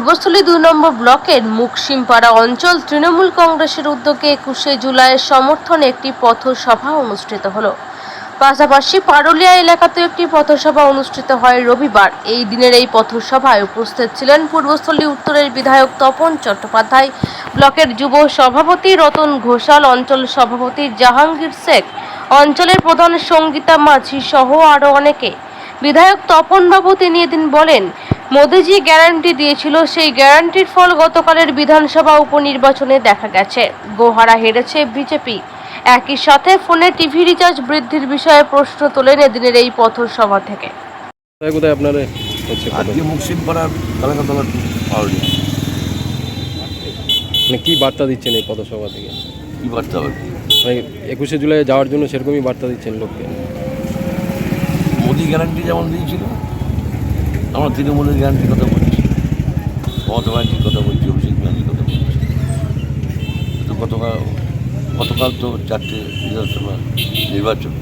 পূর্বস্থলী দুই নম্বর ব্লকের মুকসিমপাড়া অঞ্চল তৃণমূল কংগ্রেসের উদ্যোগে একুশে জুলাইয়ের সমর্থনে একটি পথসভা অনুষ্ঠিত হলো। পাশাপাশি পারুলিয়া এলাকাতেও একটি পথসভা অনুষ্ঠিত হয় রবিবার। এই দিনের এই পথসভায় উপস্থিত ছিলেন পূর্বস্থলী উত্তরের বিধায়ক তপন চট্টোপাধ্যায়, ব্লকের যুব সভাপতি রতন ঘোষাল, অঞ্চল সভাপতি জাহাঙ্গীর শেখ, অঞ্চলের প্রধান সঙ্গীতা মাঝি সহ আরও অনেকে। বিধায়ক তপনবাবু তিনি এদিন বলেন মোদিজি গ্যারান্টি দিয়েছিল সেই গ্যারান্টির ফল গতকালের বিধানসভা উপনির্বাচনে দেখা গেছে। গোহারা হেরেছে বিজেপি। একই সাথে ফোনে টিভি রিচার্জ বৃদ্ধির বিষয়ে প্রশ্ন তোলেন এদিনের এই পথসভা থেকে। কোথায় আপনার আজকে মানে কি বার্তা দিচ্ছেন এই পথসভা থেকে? কি বার্তা মানে একুশে জুলাই যাওয়ার জন্য সেরকমই বার্তা দিচ্ছেন লোককে। মোদি গ্যারান্টি যেমন দিয়েছিল আমরা তৃণমূলের গ্যারান্টির কথা বলছি মমতা ব্যানার্জির কথা বলছি, অভিষেক ব্যানার্জির কথা বলছি। তো গতকাল গতকাল তো চারটে বিধানসভা নির্বাচন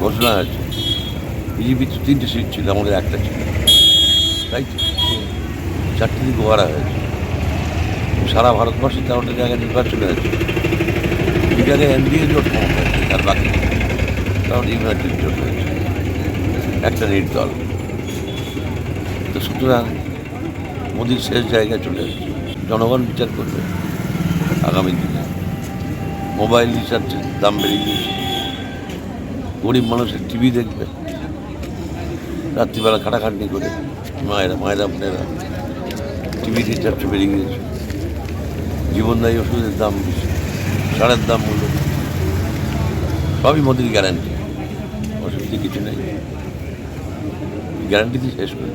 ঘোষণা হয়েছে। বিজেপি তো তিনটে সিট ছিল, আমাদের একটা ছিল। তাই তো? চারটে দিন গোহারা হয়েছে। সারা ভারতবর্ষে তেরোটা জায়গায় নির্বাচন হয়েছে। এই জায়গায় এনডিএ জোট ক্ষমতা হয়েছে আর বাকি কারণ ইউনাইটেড জোট হয়েছে। একটা নির্দল। তো সুতরাং মোদির শেষ জায়গায় চলে এসেছে। জনগণ বিচার করবে আগামী দিনে। মোবাইল রিচার্জের দাম বেড়ে গিয়েছে। গরিব মানুষের টিভি দেখবে। রাত্রিবেলা খাটাখাটনি করে মায়েরা মায়েরা, বোনেরা টিভি রিচার্জ বেড়ে গিয়েছে। জীবনদায়ী ওষুধের দাম বেশি, সারের দাম মূল্য সবই মোদির গ্যারান্টি অসুবিধে কিছু নেই। গ্যারান্টি দিয়ে শেষ করে।